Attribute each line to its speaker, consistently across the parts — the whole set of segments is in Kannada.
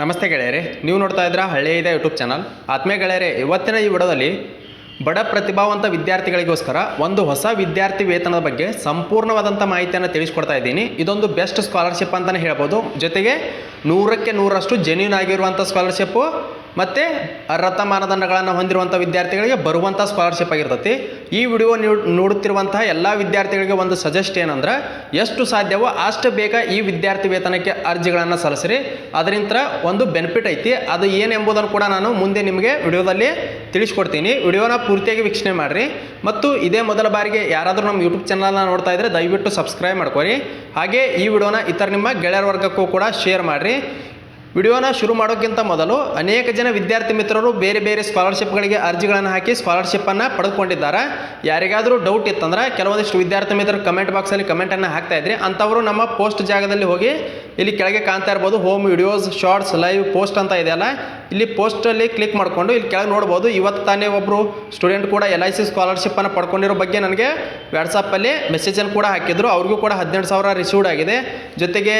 Speaker 1: ನಮಸ್ತೆ ಗೆಳೆಯರೆ, ನೀವು ನೋಡ್ತಾ ಇದ್ದೀರಾ ಹಳ್ಳಿಯ ಇದೆ ಯೂಟ್ಯೂಬ್ ಚಾನಲ್ ಆತ್ಮೆ ಗೆಳೆಯರೆ, ಇವತ್ತಿನ ಈ ವಿಡಿಯೋದಲ್ಲಿ ಬಡ ಪ್ರತಿಭಾವಂತ ವಿದ್ಯಾರ್ಥಿಗಳಿಗೋಸ್ಕರ ಒಂದು ಹೊಸ ವಿದ್ಯಾರ್ಥಿ ವೇತನದ ಬಗ್ಗೆ ಸಂಪೂರ್ಣವಾದಂಥ ಮಾಹಿತಿಯನ್ನು ತಿಳಿಸ್ಕೊಡ್ತಾ ಇದ್ದೀನಿ. ಇದೊಂದು ಬೆಸ್ಟ್ ಸ್ಕಾಲರ್ಶಿಪ್ ಅಂತಲೇ ಹೇಳ್ಬೋದು. ಜೊತೆಗೆ ನೂರಕ್ಕೆ ನೂರಷ್ಟು ಜೆನ್ಯೂನ್ ಆಗಿರುವಂಥ ಸ್ಕಾಲರ್ಶಿಪ್ಪು ಮತ್ತು ಅರ್ಹತಾ ಮಾನದಂಡಗಳನ್ನು ಹೊಂದಿರುವಂಥ ವಿದ್ಯಾರ್ಥಿಗಳಿಗೆ ಬರುವಂಥ ಸ್ಕಾಲರ್ಶಿಪ್ ಆಗಿರ್ತತಿ. ಈ ವಿಡಿಯೋ ನೋಡುತ್ತಿರುವಂತಹ ಎಲ್ಲ ವಿದ್ಯಾರ್ಥಿಗಳಿಗೆ ಒಂದು ಸಜೆಸ್ಟ್ ಏನಂದ್ರೆ, ಎಷ್ಟು ಸಾಧ್ಯವೋ ಅಷ್ಟು ಬೇಗ ಈ ವಿದ್ಯಾರ್ಥಿ ವೇತನಕ್ಕೆ ಅರ್ಜಿಗಳನ್ನು ಸಲ್ಲಿಸಿರಿ. ಅದರಿಂದ ಒಂದು ಬೆನಿಫಿಟ್ ಐತಿ. ಅದು ಏನೆಂಬುದನ್ನು ಕೂಡ ನಾನು ಮುಂದೆ ನಿಮಗೆ ವಿಡಿಯೋದಲ್ಲಿ ತಿಳಿಸ್ಕೊಡ್ತೀನಿ. ವಿಡಿಯೋನ ಪೂರ್ತಿಯಾಗಿ ವೀಕ್ಷಣೆ ಮಾಡಿರಿ. ಮತ್ತು ಇದೇ ಮೊದಲ ಬಾರಿಗೆ ಯಾರಾದರೂ ನಮ್ಮ ಯೂಟ್ಯೂಬ್ ಚಾನಲ್ನ ನೋಡ್ತಾ ಇದ್ದರೆ ದಯವಿಟ್ಟು ಸಬ್ಸ್ಕ್ರೈಬ್ ಮಾಡ್ಕೊರಿ. ಹಾಗೆ ಈ ವಿಡಿಯೋನ ಇತರ ನಿಮ್ಮ ಗೆಳೆಯರ ವರ್ಗಕ್ಕೂ ಕೂಡ ಶೇರ್ ಮಾಡಿರಿ. ವಿಡಿಯೋನ ಶುರು ಮಾಡೋಕ್ಕಿಂತ ಮೊದಲು ಅನೇಕ ಜನ ವಿದ್ಯಾರ್ಥಿ ಮಿತ್ರರು ಬೇರೆ ಬೇರೆ ಸ್ಕಾಲರ್ಶಿಪ್ಗಳಿಗೆ ಅರ್ಜಿಗಳನ್ನು ಹಾಕಿ ಸ್ಕಾಲರ್ಶಿಪ್ಪನ್ನು ಪಡೆದುಕೊಂಡಿದ್ದಾರೆ. ಯಾರಿಗಾದರೂ ಡೌಟ್ ಇತ್ತಂದ್ರೆ ಕೆಲವೊಂದಿಷ್ಟು ವಿದ್ಯಾರ್ಥಿ ಮಿತ್ರರು ಕಮೆಂಟ್ ಬಾಕ್ಸಲ್ಲಿ ಕಮೆಂಟನ್ನು ಹಾಕ್ತಾ ಇದ್ರಿ. ಅಂಥವರು ನಮ್ಮ ಪೋಸ್ಟ್ ಜಾಗದಲ್ಲಿ ಹೋಗಿ ಇಲ್ಲಿ ಕೆಳಗೆ ಕಾಣ್ತಾ ಇರ್ಬೋದು. Home videos shorts live post ಅಂತ ಇದೆಯಲ್ಲ. ಇಲ್ಲಿ ಪೋಸ್ಟಲ್ಲಿ ಕ್ಲಿಕ್ ಮಾಡಿಕೊಂಡು ಇಲ್ಲಿ ಕೆಳಗೆ ನೋಡ್ಬೋದು ಇವತ್ತು ತಾನೇ ಒಬ್ಬರು ಸ್ಟೂಡೆಂಟ್ ಕೂಡ ಎಲ್ ಐ ಸಿ ಸ್ಕಾಲರ್ಶಿಪ್ಪನ್ನು ಪಡ್ಕೊಂಡಿರೋ ಬಗ್ಗೆ ನನಗೆ ವ್ಯಾಟ್ಸಪ್ಪಲ್ಲಿ ಮೆಸೇಜನ್ನು ಕೂಡ ಹಾಕಿದ್ರು. ಅವ್ರಿಗೂ ಕೂಡ ಹದಿನೆಂಟು ಸಾವಿರ ರಿಸೀವ್ಡ್ ಆಗಿದೆ. ಜೊತೆಗೆ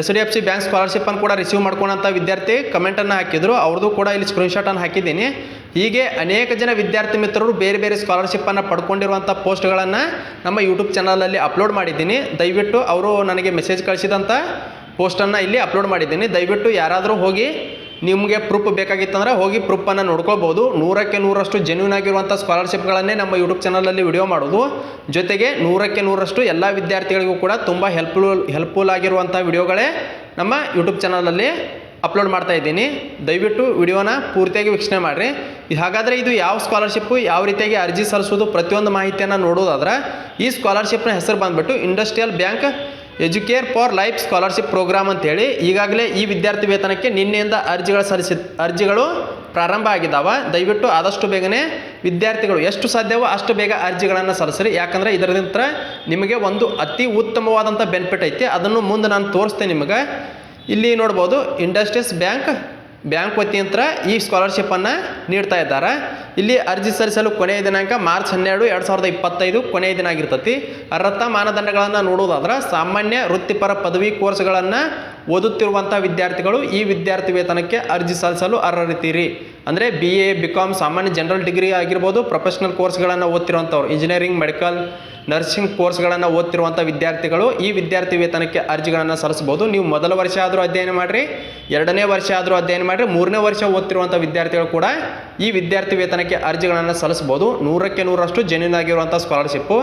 Speaker 1: S D F C bank ಸ್ಕಾಲರ್ಶಿಪ್ಪನ್ನು ಕೂಡ ರಿಸೀವ್ ಮಾಡ್ಕೊಂಡಂಥ ವಿದ್ಯಾರ್ಥಿ ಕಮೆಂಟನ್ನು ಹಾಕಿದ್ರು. ಅವ್ರದ್ದು ಕೂಡ ಇಲ್ಲಿ ಸ್ಕ್ರೀನ್ಶಾಟನ್ನು ಹಾಕಿದ್ದೀನಿ. ಹೀಗೆ ಅನೇಕ ಜನ ವಿದ್ಯಾರ್ಥಿ ಮಿತ್ರರು ಬೇರೆ ಬೇರೆ ಸ್ಕಾಲರ್ಶಿಪ್ಪನ್ನು ಪಡ್ಕೊಂಡಿರುವಂಥ ಪೋಸ್ಟ್ಗಳನ್ನು ನಮ್ಮ ಯೂಟ್ಯೂಬ್ ಚಾನಲಲ್ಲಿ ಅಪ್ಲೋಡ್ ಮಾಡಿದ್ದೀನಿ. ದಯವಿಟ್ಟು ಅವರು ನನಗೆ ಮೆಸೇಜ್ ಕಳಿಸಿದಂಥ ಪೋಸ್ಟನ್ನು ಇಲ್ಲಿ ಅಪ್ಲೋಡ್ ಮಾಡಿದ್ದೀನಿ. ದಯವಿಟ್ಟು ಯಾರಾದರೂ ಹೋಗಿ ನಿಮಗೆ ಪ್ರೂಫ್ ಬೇಕಾಗಿತ್ತಂದ್ರೆ ಹೋಗಿ ಪ್ರೂಫನ್ನು ನೋಡ್ಕೋಬೋದು ನೂರಕ್ಕೆ ನೂರಷ್ಟು ಜೆನ್ಯೂನ್ ಆಗಿರುವಂಥ ಸ್ಕಾಲರ್ಶಿಪ್ಗಳನ್ನೇ ನಮ್ಮ ಯೂಟ್ಯೂಬ್ ಚಾನಲಲ್ಲಿ ವಿಡಿಯೋ ಮಾಡೋದು. ಜೊತೆಗೆ ನೂರಕ್ಕೆ ನೂರಷ್ಟು ಎಲ್ಲ ವಿದ್ಯಾರ್ಥಿಗಳಿಗೂ ಕೂಡ ತುಂಬ ಹೆಲ್ಪ್ಫುಲ್ ಹೆಲ್ಪ್ಫುಲ್ ಆಗಿರುವಂಥ ವಿಡಿಯೋಗಳೇ ನಮ್ಮ ಯೂಟ್ಯೂಬ್ ಚಾನಲಲ್ಲಿ ಅಪ್ಲೋಡ್ ಮಾಡ್ತಾ ಇದ್ದೀನಿ. ದಯವಿಟ್ಟು ವಿಡಿಯೋನ ಪೂರ್ತಿಯಾಗಿ ವೀಕ್ಷಣೆ ಮಾಡಿರಿ. ಹಾಗಾದರೆ ಇದು ಯಾವ ಸ್ಕಾಲರ್ಶಿಪ್ಪು ಯಾವ ರೀತಿಯಾಗಿ ಅರ್ಜಿ ಸಲ್ಲಿಸೋದು ಪ್ರತಿಯೊಂದು ಮಾಹಿತಿಯನ್ನು ನೋಡೋದಾದ್ರೆ ಈ ಸ್ಕಾಲರ್ಶಿಪ್ನ ಹೆಸರು ಬಂದುಬಿಟ್ಟು industrial bank educare for life scholarship programme ಅಂತೇಳಿ ಈಗಾಗಲೇ ಈ ವಿದ್ಯಾರ್ಥಿ ವೇತನಕ್ಕೆ ನಿನ್ನೆಯಿಂದ ಅರ್ಜಿಗಳು ಸಲ್ಲಿಸಿ ಅರ್ಜಿಗಳು ಪ್ರಾರಂಭ ಆಗಿದ್ದಾವೆ. ದಯವಿಟ್ಟು ಆದಷ್ಟು ಬೇಗನೆ ವಿದ್ಯಾರ್ಥಿಗಳು ಎಷ್ಟು ಸಾಧ್ಯವೋ ಅಷ್ಟು ಬೇಗ ಅರ್ಜಿಗಳನ್ನು ಸಲ್ಲಿಸ್ರಿ. ಯಾಕಂದರೆ ಇದರಿಂದ ನಿಮಗೆ ಒಂದು ಅತಿ ಉತ್ತಮವಾದಂಥ ಬೆನಿಫಿಟ್ ಐತಿ. ಅದನ್ನು ಮುಂದೆ ನಾನು ತೋರಿಸ್ತೇನೆ ನಿಮಗೆ. ಇಲ್ಲಿ ನೋಡ್ಬೋದು ಇಂಡಸ್ಟ್ರೀಸ್ ಬ್ಯಾಂಕ್ ಬ್ಯಾಂಕ್ ವತಿಯಂತ್ರ ಈ ಸ್ಕಾಲರ್ಶಿಪ್ಪನ್ನು ನೀಡ್ತಾ ಇದ್ದಾರೆ. ಇಲ್ಲಿ ಅರ್ಜಿ ಸಲ್ಲಿಸಲು ಕೊನೆಯ ದಿನಾಂಕ ಮಾರ್ಚ್ ಹನ್ನೆರಡು, ಎರಡು ಸಾವಿರದ ಇಪ್ಪತ್ತೈದು ಕೊನೆಯ ದಿನ ಆಗಿರ್ತತಿ. ಅರ್ಹತಾ ಮಾನದಂಡಗಳನ್ನು ನೋಡೋದಾದ್ರೆ ಸಾಮಾನ್ಯ ವೃತ್ತಿಪರ ಪದವಿ ಕೋರ್ಸ್ಗಳನ್ನು ಓದುತ್ತಿರುವಂಥ ವಿದ್ಯಾರ್ಥಿಗಳು ಈ ವಿದ್ಯಾರ್ಥಿ ವೇತನಕ್ಕೆ ಅರ್ಜಿ ಸಲ್ಲಿಸಲು ಅರ್ಹರಿತೀರಿ ಅಂದರೆ ಬಿ ಎ ಬಿ ಕಾಮ್ ಸಾಮಾನ್ಯ ಜನರಲ್ ಡಿಗ್ರಿ ಆಗಿರ್ಬೋದು ಪ್ರೊಫೆಷ್ನಲ್ ಕೋರ್ಸ್ಗಳನ್ನು ಓದ್ತಿರುವಂಥವ್ರು ಇಂಜಿನಿಯರಿಂಗ್ ಮೆಡಿಕಲ್ ನರ್ಸಿಂಗ್ ಕೋರ್ಸ್ಗಳನ್ನು ಓದ್ತಿರುವಂಥ ವಿದ್ಯಾರ್ಥಿಗಳು ಈ ವಿದ್ಯಾರ್ಥಿ ವೇತನಕ್ಕೆ ಅರ್ಜಿಗಳನ್ನು ಸಲ್ಲಿಸ್ಬೋದು ನೀವು ಮೊದಲ ವರ್ಷ ಆದರೂ ಅಧ್ಯಯನ ಮಾಡಿರಿ, ಎರಡನೇ ವರ್ಷ ಆದರೂ ಅಧ್ಯಯನ ಮಾಡಿರಿ, ಮೂರನೇ ವರ್ಷ ಓದ್ತಿರುವಂಥ ವಿದ್ಯಾರ್ಥಿಗಳು ಕೂಡ ಈ ವಿದ್ಯಾರ್ಥಿ ವೇತನಕ್ಕೆ ಅರ್ಜಿಗಳನ್ನು ಸಲ್ಲಿಸ್ಬೋದು ನೂರಕ್ಕೆ ನೂರಷ್ಟು ಜೆನ್ಯೂನ್ ಆಗಿರುವಂಥ ಸ್ಕಾಲರ್ಶಿಪ್ಪು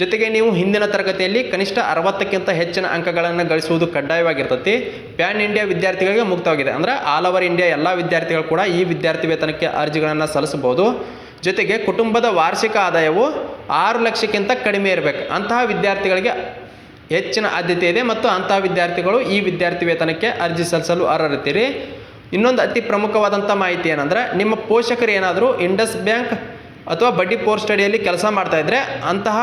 Speaker 1: ಜೊತೆಗೆ ನೀವು ಹಿಂದಿನ ತರಗತಿಯಲ್ಲಿ ಕನಿಷ್ಠ ಅರವತ್ತಕ್ಕಿಂತ ಹೆಚ್ಚಿನ ಅಂಕಗಳನ್ನು ಗಳಿಸುವುದು ಕಡ್ಡಾಯವಾಗಿರ್ತತಿ. ಪ್ಯಾನ್ ಇಂಡಿಯಾ ವಿದ್ಯಾರ್ಥಿಗಳಿಗೆ ಮುಕ್ತವಾಗಿದೆ. ಅಂದರೆ ಆಲ್ ಓವರ್ ಇಂಡಿಯಾ ಎಲ್ಲ ವಿದ್ಯಾರ್ಥಿಗಳು ಕೂಡ ಈ ವಿದ್ಯಾರ್ಥಿ ವೇತನಕ್ಕೆ ಅರ್ಜಿಗಳನ್ನು ಸಲ್ಲಿಸಬಹುದು. ಜೊತೆಗೆ ಕುಟುಂಬದ ವಾರ್ಷಿಕ ಆದಾಯವು ಆರು ಲಕ್ಷಕ್ಕಿಂತ ಕಡಿಮೆ ಇರಬೇಕು. ಅಂತಹ ವಿದ್ಯಾರ್ಥಿಗಳಿಗೆ ಹೆಚ್ಚಿನ ಆದ್ಯತೆ ಇದೆ ಮತ್ತು ಅಂತಹ ವಿದ್ಯಾರ್ಥಿಗಳು ಈ ವಿದ್ಯಾರ್ಥಿ ವೇತನಕ್ಕೆ ಅರ್ಜಿ ಸಲ್ಲಿಸಲು ಅರ್ಹರಿತೀರಿ ಇನ್ನೊಂದು ಅತಿ ಪ್ರಮುಖವಾದಂಥ ಮಾಹಿತಿ ಏನಂದ್ರೆ ನಿಮ್ಮ ಪೋಷಕರು ಏನಾದರೂ ಇಂಡಸ್ ಬ್ಯಾಂಕ್ ಅಥವಾ ಬಡ್ಡಿ ಪೋರ್ ಸ್ಟಡಿಯಲ್ಲಿ ಕೆಲಸ ಮಾಡ್ತಾಯಿದ್ರೆ ಅಂತಹ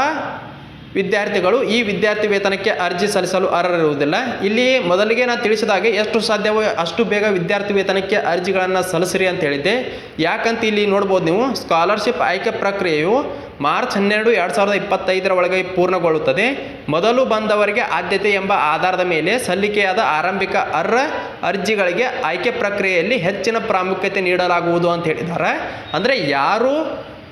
Speaker 1: ವಿದ್ಯಾರ್ಥಿಗಳು ಈ ವಿದ್ಯಾರ್ಥಿ ವೇತನಕ್ಕೆ ಅರ್ಜಿ ಸಲ್ಲಿಸಲು ಅರ್ಹರಿರುವುದಿಲ್ಲ. ಇಲ್ಲಿ ಮೊದಲಿಗೆ ನಾನು ತಿಳಿಸಿದ ಹಾಗೆ ಎಷ್ಟು ಸಾಧ್ಯವೋ ಅಷ್ಟು ಬೇಗ ವಿದ್ಯಾರ್ಥಿ ವೇತನಕ್ಕೆ ಅರ್ಜಿಗಳನ್ನು ಸಲ್ಲಿಸಿರಿ ಅಂತ ಹೇಳಿದ್ದೆ. ಯಾಕಂತ ಇಲ್ಲಿ ನೋಡ್ಬೋದು ನೀವು ಸ್ಕಾಲರ್ಶಿಪ್ ಆಯ್ಕೆ ಪ್ರಕ್ರಿಯೆಯು ಮಾರ್ಚ್ ಹನ್ನೆರಡು ಎರಡು ಸಾವಿರದ ಇಪ್ಪತ್ತೈದರ ಒಳಗೆ ಪೂರ್ಣಗೊಳ್ಳುತ್ತದೆ. ಮೊದಲು ಬಂದವರಿಗೆ ಆದ್ಯತೆ ಎಂಬ ಆಧಾರದ ಮೇಲೆ ಸಲ್ಲಿಕೆಯಾದ ಆರಂಭಿಕ ಅರ್ಹ ಅರ್ಜಿಗಳಿಗೆ ಆಯ್ಕೆ ಪ್ರಕ್ರಿಯೆಯಲ್ಲಿ ಹೆಚ್ಚಿನ ಪ್ರಾಮುಖ್ಯತೆ ನೀಡಲಾಗುವುದು ಅಂತ ಹೇಳಿದ್ದಾರೆ. ಅಂದರೆ ಯಾರು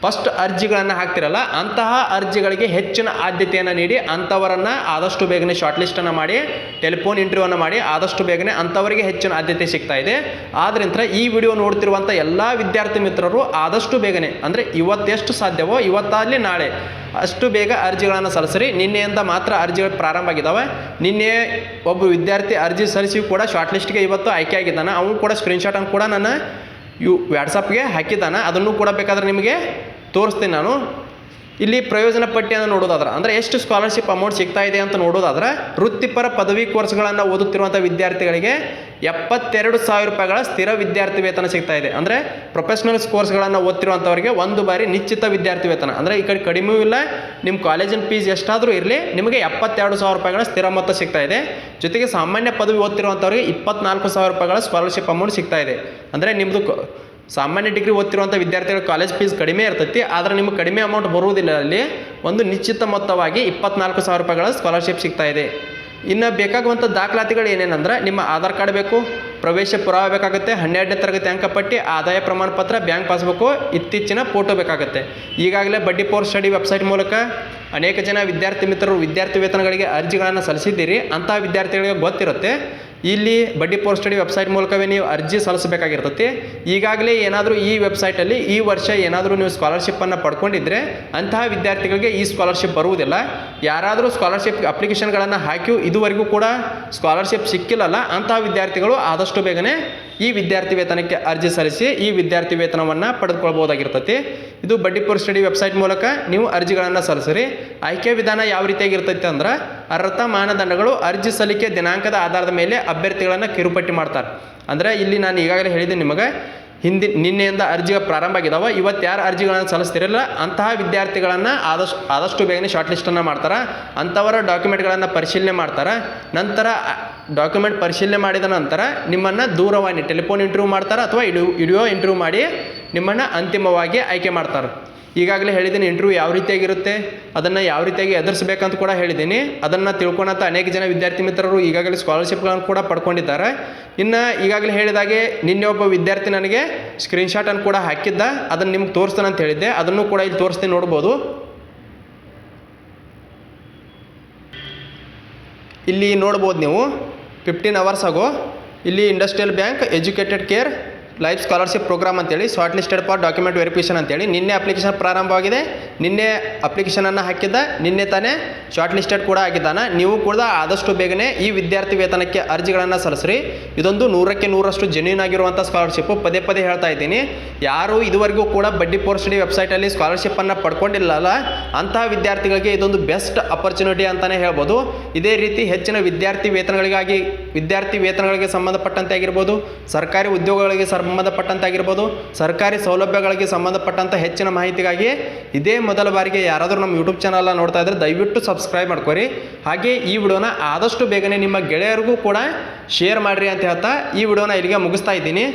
Speaker 1: ಫಸ್ಟ್ ಅರ್ಜಿಗಳನ್ನು ಹಾಕ್ತಿರಲ್ಲ, ಅಂತಹ ಅರ್ಜಿಗಳಿಗೆ ಹೆಚ್ಚಿನ ಆದ್ಯತೆಯನ್ನು ನೀಡಿ, ಅಂಥವರನ್ನು ಆದಷ್ಟು ಬೇಗನೆ ಶಾರ್ಟ್ ಲಿಸ್ಟನ್ನು ಮಾಡಿ ಟೆಲಿಫೋನ್ ಇಂಟರ್ವ್ಯೂವನ್ನು ಮಾಡಿ, ಆದಷ್ಟು ಬೇಗನೆ ಅಂಥವರಿಗೆ ಹೆಚ್ಚಿನ ಆದ್ಯತೆ ಸಿಗ್ತಾ ಇದೆ. ಆದ್ದರಿಂದ ಈ ವಿಡಿಯೋ ನೋಡ್ತಿರುವಂಥ ಎಲ್ಲ ವಿದ್ಯಾರ್ಥಿ ಮಿತ್ರರು ಆದಷ್ಟು ಬೇಗನೆ, ಅಂದರೆ ಇವತ್ತೆಷ್ಟು ಸಾಧ್ಯವೋ ಇವತ್ತಾಗಲಿ ನಾಳೆ ಅಷ್ಟು ಬೇಗ ಅರ್ಜಿಗಳನ್ನು ಸಲ್ಲಿಸ್ರಿ. ನಿನ್ನೆಯಿಂದ ಮಾತ್ರ ಅರ್ಜಿಗಳು ಪ್ರಾರಂಭ ಆಗಿದ್ದಾವೆ ನಿನ್ನೆ ಒಬ್ಬ ವಿದ್ಯಾರ್ಥಿ ಅರ್ಜಿ ಸಲ್ಲಿಸಿ ಕೂಡ ಶಾರ್ಟ್ ಲಿಸ್ಟ್ಗೆ ಇವತ್ತು ಆಯ್ಕೆ ಆಗಿದ್ದಾನೆ. ಅವನು ಕೂಡ ಸ್ಕ್ರೀನ್ಶಾಟನ್ನು ಕೂಡ ನಾನು ಯು ವ್ಯಾಟ್ಸಪ್ಗೆ ಹಾಕಿದ್ದಾನೆ. ಅದನ್ನು ಕೂಡ ಬೇಕಾದ್ರೆ ನಿಮಗೆ ತೋರಿಸ್ತೀನಿ ನಾನು. ಇಲ್ಲಿ ಪ್ರಯೋಜನ ಪಟ್ಟಿಯನ್ನು ನೋಡೋದಾದ್ರೆ, ಅಂದರೆ ಎಷ್ಟು ಸ್ಕಾಲರ್ಶಿಪ್ ಅಮೌಂಟ್ ಸಿಗ್ತಾ ಇದೆ ಅಂತ ನೋಡೋದಾದ್ರೆ, ವೃತ್ತಿಪರ ಪದವಿ ಕೋರ್ಸ್ಗಳನ್ನು ಓದುತ್ತಿರುವಂಥ ವಿದ್ಯಾರ್ಥಿಗಳಿಗೆ ಎಪ್ಪತ್ತೆರಡು ಸಾವಿರ ರೂಪಾಯಿಗಳ ಸ್ಥಿರ ವಿದ್ಯಾರ್ಥಿ ವೇತನ ಸಿಗ್ತಾ ಇದೆ. ಅಂದರೆ ಪ್ರೊಫೆಷ್ನಲ್ಸ್ ಕೋರ್ಸ್ಗಳನ್ನು ಓದ್ತಿರುವಂಥವರಿಗೆ ಒಂದು ಬಾರಿ ನಿಶ್ಚಿತ ವಿದ್ಯಾರ್ಥಿ ವೇತನ. ಅಂದರೆ ಈ ಕಡೆ ಕಡಿಮೆ ಇಲ್ಲ ನಿಮ್ಮ ಕಾಲೇಜಿನ ಫೀಸ್ ಎಷ್ಟಾದರೂ ಇರಲಿ, ನಿಮಗೆ ಎಪ್ಪತ್ತೆರಡು ಸಾವಿರ ರೂಪಾಯಿಗಳ ಸ್ಥಿರ ಮೊತ್ತ ಸಿಗ್ತಾ ಇದೆ. ಜೊತೆಗೆ ಸಾಮಾನ್ಯ ಪದವಿ ಓದ್ತಿರುವಂಥವ್ರಿಗೆ ಇಪ್ಪತ್ನಾಲ್ಕು ಸಾವಿರ ರೂಪಾಯಿಗಳ ಸ್ಕಾಲರ್ಶಿಪ್ ಅಮೌಂಟ್ ಸಿಗ್ತಾ ಇದೆ. ಅಂದರೆ ನಿಮ್ಮದು ಸಾಮಾನ್ಯ ಡಿಗ್ರಿ ಓದ್ತಿರುವಂಥ ವಿದ್ಯಾರ್ಥಿಗಳ ಕಾಲೇಜ್ ಫೀಸ್ ಕಡಿಮೆ ಇರ್ತೈತಿ, ಆದರೆ ನಿಮಗೆ ಕಡಿಮೆ ಅಮೌಂಟ್ ಬರುವುದಿಲ್ಲ ಅಲ್ಲಿ. ಒಂದು ನಿಶ್ಚಿತ ಮೊತ್ತವಾಗಿ ಇಪ್ಪತ್ನಾಲ್ಕು ಸಾವಿರ ರೂಪಾಯಿಗಳ ಸ್ಕಾಲರ್ಶಿಪ್ ಸಿಗ್ತಾ ಇದೆ. ಇನ್ನು ಬೇಕಾಗುವಂಥ ದಾಖಲಾತಿಗಳು ಏನೇನಂದ್ರೆ ನಿಮ್ಮ ಆಧಾರ್ ಕಾರ್ಡ್ ಬೇಕು, ಪ್ರವೇಶ ಪುರಾವೆ ಬೇಕಾಗುತ್ತೆ, ಹನ್ನೆರಡನೇ ತರಗತಿ ಅಂಕಪಟ್ಟಿ ಆದಾಯ ಪ್ರಮಾಣಪತ್ರ, ಬ್ಯಾಂಕ್ ಪಾಸ್ಬುಕ್ಕು ಇತ್ತೀಚಿನ ಫೋಟೋ ಬೇಕಾಗುತ್ತೆ. ಈಗಾಗಲೇ ಬಡ್ಡಿ ಪೋರ್ ಸ್ಟಡಿ ವೆಬ್ಸೈಟ್ ಮೂಲಕ ಅನೇಕ ಜನ ವಿದ್ಯಾರ್ಥಿ ಮಿತ್ರರು ವಿದ್ಯಾರ್ಥಿ ವೇತನಗಳಿಗೆ ಅರ್ಜಿಗಳನ್ನು ಸಲ್ಲಿಸಿದ್ದೀರಿ. ಅಂತಹ ವಿದ್ಯಾರ್ಥಿಗಳಿಗೆ ಗೊತ್ತಿರುತ್ತೆ. ಇಲ್ಲಿ ಬಡ್ಡಿ ಪೋರ್ ಸ್ಟಡಿ ವೆಬ್ಸೈಟ್ ಮೂಲಕವೇ ನೀವು ಅರ್ಜಿ ಸಲ್ಲಿಸಬೇಕಾಗಿರ್ತತಿ. ಈಗಾಗಲೇ ಏನಾದರೂ ಈ ವೆಬ್ಸೈಟಲ್ಲಿ ಈ ವರ್ಷ ಏನಾದರೂ ನೀವು ಸ್ಕಾಲರ್ಶಿಪ್ಪನ್ನು ಪಡ್ಕೊಂಡಿದ್ದರೆ ಅಂತಹ ವಿದ್ಯಾರ್ಥಿಗಳಿಗೆ ಈ ಸ್ಕಾಲರ್ಶಿಪ್ ಬರುವುದಿಲ್ಲ. ಯಾರಾದರೂ ಸ್ಕಾಲರ್ಶಿಪ್ ಅಪ್ಲಿಕೇಶನ್ಗಳನ್ನು ಹಾಕಿ ಇದುವರೆಗೂ ಕೂಡ ಸ್ಕಾಲರ್ಶಿಪ್ ಸಿಕ್ಕಿಲ್ಲಲ್ಲ, ಅಂತಹ ವಿದ್ಯಾರ್ಥಿಗಳು ಆದಷ್ಟು ಬೇಗನೆ ಈ ವಿದ್ಯಾರ್ಥಿ ವೇತನಕ್ಕೆ ಅರ್ಜಿ ಸಲ್ಲಿಸಿ ಈ ವಿದ್ಯಾರ್ಥಿ ವೇತನವನ್ನು ಪಡೆದುಕೊಳ್ಬೋದಾಗಿರ್ತತಿ ಇದು ಬಡ್ಡಿಪುರ ಸ್ಟಡಿ ವೆಬ್ಸೈಟ್ ಮೂಲಕ ನೀವು ಅರ್ಜಿಗಳನ್ನು ಸಲ್ಲಿಸಿರಿ. ಆಯ್ಕೆ ವಿಧಾನ ಯಾವ ರೀತಿಯಾಗಿರ್ತೈತೆ ಅಂದ್ರೆ ಅರ್ಹತ ಮಾನದಂಡಗಳು ಅರ್ಜಿ ಸಲ್ಲಿಕೆ ದಿನಾಂಕದ ಆಧಾರದ ಮೇಲೆ ಅಭ್ಯರ್ಥಿಗಳನ್ನು ಕಿರುಪಟ್ಟಿ ಮಾಡ್ತಾರೆ. ಅಂದರೆ ಇಲ್ಲಿ ನಾನು ಈಗಾಗಲೇ ಹೇಳಿದ್ದೀನಿ ನಿಮಗೆ ಹಿಂದಿನ ನಿನ್ನೆಯಿಂದ ಅರ್ಜಿಗಳು ಪ್ರಾರಂಭ ಆಗಿದಾವ. ಇವತ್ತು ಯಾರು ಅರ್ಜಿಗಳನ್ನು ಸಲ್ಲಿಸ್ತಿರಲ್ಲ, ಅಂತಹ ವಿದ್ಯಾರ್ಥಿಗಳನ್ನು ಆದಷ್ಟು ಆದಷ್ಟು ಬೇಗನೆ ಶಾರ್ಟ್ ಲಿಸ್ಟನ್ನು ಮಾಡ್ತಾರೆ. ಅಂಥವರ ಡಾಕ್ಯುಮೆಂಟ್ಗಳನ್ನು ಪರಿಶೀಲನೆ ಮಾಡ್ತಾರೆ. ನಂತರ ಡಾಕ್ಯುಮೆಂಟ್ ಪರಿಶೀಲನೆ ಮಾಡಿದ ನಂತರ ನಿಮ್ಮನ್ನು ದೂರವಾಣಿ ಟೆಲಿಫೋನ್ ಇಂಟರ್ವ್ಯೂ ಮಾಡ್ತಾರೆ ಅಥವಾ ಇಡಿಯೋ ಇಂಟರ್ವ್ಯೂ ಮಾಡಿ ನಿಮ್ಮನ್ನು ಅಂತಿಮವಾಗಿ ಆಯ್ಕೆ ಮಾಡ್ತಾರೆ. ಈಗಾಗಲೇ ಹೇಳಿದ್ದೀನಿ ಇಂಟರ್ವ್ಯೂ ಯಾವ ರೀತಿಯಾಗಿರುತ್ತೆ, ಅದನ್ನು ಯಾವ ರೀತಿಯಾಗಿ ಎದುರಿಸ್ಬೇಕಂತ ಕೂಡ ಹೇಳಿದ್ದೀನಿ. ಅದನ್ನು ತಿಳ್ಕೊಳಂತ ಅನೇಕ ಜನ ವಿದ್ಯಾರ್ಥಿ ಮಿತ್ರರು ಈಗಾಗಲೇ ಸ್ಕಾಲರ್ಶಿಪ್ಗಳನ್ನು ಕೂಡ ಪಡ್ಕೊಂಡಿದ್ದಾರೆ. ಇನ್ನು ಈಗಾಗಲೇ ಹೇಳಿದಾಗೆ ನಿನ್ನೆ ಒಬ್ಬ ವಿದ್ಯಾರ್ಥಿ ನನಗೆ ಸ್ಕ್ರೀನ್ಶಾಟನ್ನು ಕೂಡ ಹಾಕಿದ್ದ, ಅದನ್ನು ನಿಮ್ಗೆ ತೋರಿಸ್ತಾನೆ ಅಂತ ಹೇಳಿದ್ದೆ. ಅದನ್ನು ಕೂಡ ಇಲ್ಲಿ ತೋರಿಸ್ತೀನಿ, ನೋಡ್ಬೋದು. ಇಲ್ಲಿ ನೋಡ್ಬೋದು ನೀವು ಫಿಫ್ಟೀನ್ ಅವರ್ಸ್ ಆಗೋ ಇಲ್ಲಿ industrial bank educated care life scholarship programme ಅಂತೇಳಿ short listed for document verification ಅಂತೇಳಿ ನಿನ್ನೆ ಅಪ್ಲಿಕೇಶನ್ ಪ್ರಾರಂಭವಾಗಿದೆ. ನಿನ್ನೆ ಅಪ್ಲಿಕೇಶನನ್ನು ಹಾಕಿದ್ದ, ನಿನ್ನೆ ತಾನೇ ಶಾರ್ಟ್ ಲಿಸ್ಟೆಡ್ ಕೂಡ ಆಗಿದ್ದಾನೆ. ನೀವು ಕೂಡ ಆದಷ್ಟು ಬೇಗನೆ ಈ ವಿದ್ಯಾರ್ಥಿ ವೇತನಕ್ಕೆ ಅರ್ಜಿಗಳನ್ನು ಸಲ್ಲಿಸ್ರಿ. ಇದೊಂದು ನೂರಕ್ಕೆ ನೂರಷ್ಟು ಜೆನ್ಯೂನ್ ಆಗಿರುವಂಥ ಸ್ಕಾಲರ್ಶಿಪ್ಪು ಪದೇ ಪದೇ ಹೇಳ್ತಾ ಇದ್ದೀನಿ. ಯಾರು ಇದುವರೆಗೂ ಕೂಡ ಬಡ್ಡಿ ಪೋರ್ ಸ್ಟಡಿ ವೆಬ್ಸೈಟಲ್ಲಿ ಸ್ಕಾಲರ್ಶಿಪ್ಪನ್ನು ಪಡ್ಕೊಂಡಿಲ್ಲಲ್ಲ ಅಂತಹ ವಿದ್ಯಾರ್ಥಿಗಳಿಗೆ ಇದೊಂದು ಬೆಸ್ಟ್ ಅಪರ್ಚುನಿಟಿ ಅಂತಲೇ ಹೇಳ್ಬೋದು. ಇದೇ ರೀತಿ ಹೆಚ್ಚಿನ ವಿದ್ಯಾರ್ಥಿ ವೇತನಗಳಿಗಾಗಿ, ವಿದ್ಯಾರ್ಥಿ ವೇತನಗಳಿಗೆ ಸಂಬಂಧಪಟ್ಟಂತೆ ಆಗಿರ್ಬೋದು, ಸರ್ಕಾರಿ ಉದ್ಯೋಗಗಳಿಗೆ ಸಂಬಂಧಪಟ್ಟಂತೆ ಆಗಿರ್ಬೋದು, ಸರ್ಕಾರಿ ಸೌಲಭ್ಯಗಳಿಗೆ ಸಂಬಂಧಪಟ್ಟಂಥ ಹೆಚ್ಚಿನ ಮಾಹಿತಿಗಾಗಿ ಇದೇ ಮೊದಲ ಬಾರಿಗೆ ಯಾರಾದರೂ ನಮ್ಮ ಯೂಟ್ಯೂಬ್ ಚಾನಲ್ನ ನೋಡ್ತಾ ಇದ್ರೆ ದಯವಿಟ್ಟು ಸಬ್ಸ್ಕ್ರೈಬ್ ಮಾಡ್ಕೊರಿ. ಹಾಗೆ ಈ ವಿಡಿಯೋನ ಆದಷ್ಟು ಬೇಗನೆ ನಿಮ್ಮ ಗೆಳೆಯರಿಗೂ ಕೂಡ ಶೇರ್ ಮಾಡಿರಿ ಅಂತ ಹೇಳ್ತಾ ಈ ವಿಡಿಯೋನ ಇಲ್ಲಿಗೆ ಮುಗಿಸ್ತಾ ಇದ್ದೀನಿ.